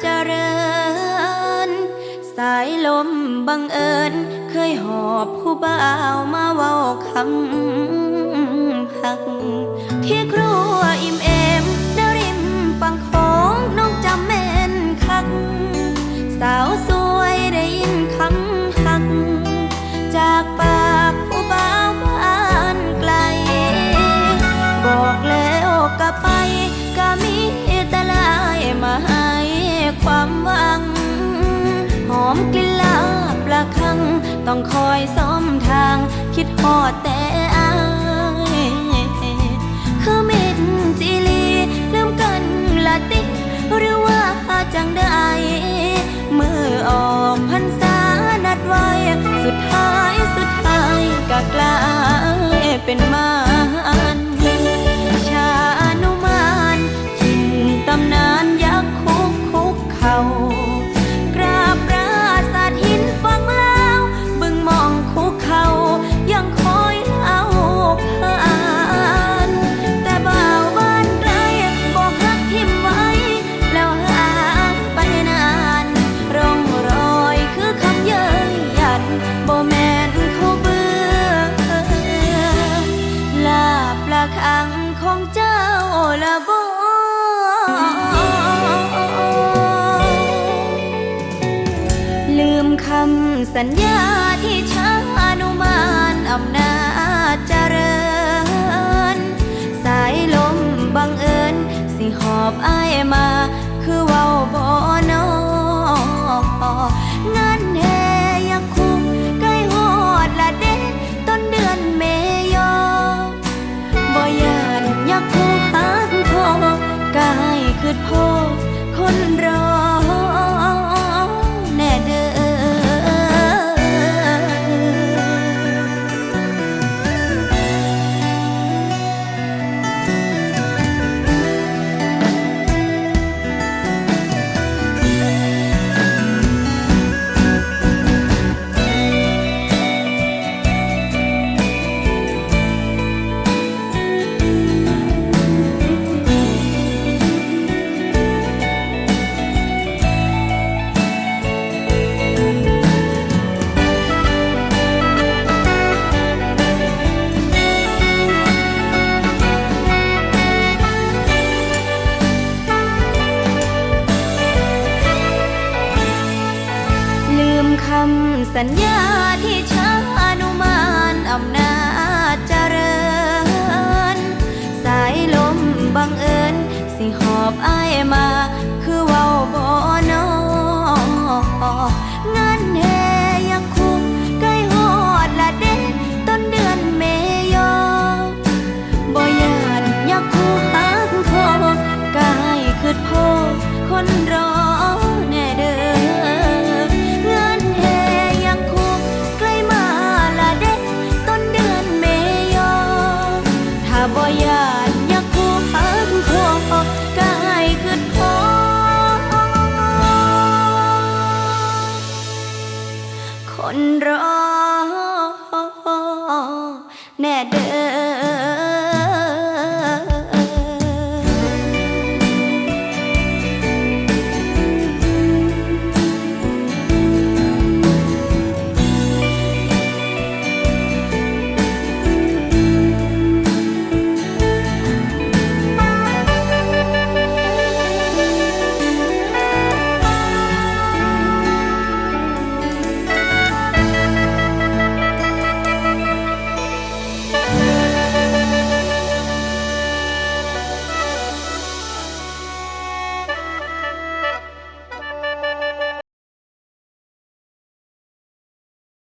เจริญ สายลมบังเอิญ เคยหอบผู้บ่าวมาเว้าคำ องคอยซ้อมทาง คิดฮอดแต่างของเจ้าละบลืมคำสัญญาที่ช้าอนุมานอำนาจเจริญ สายลมบังเอิญ สิหอบอ้ายมา คือเว้าบอน คำสัญญาที่ช้างอนุมานอำนาจเจริญ สายลมบังเอิญ สิหอบอ้ายมาคือว่า บ่ยานยักคู่หันขวงออกกายขึ้นพอคนรอแน่เด้อ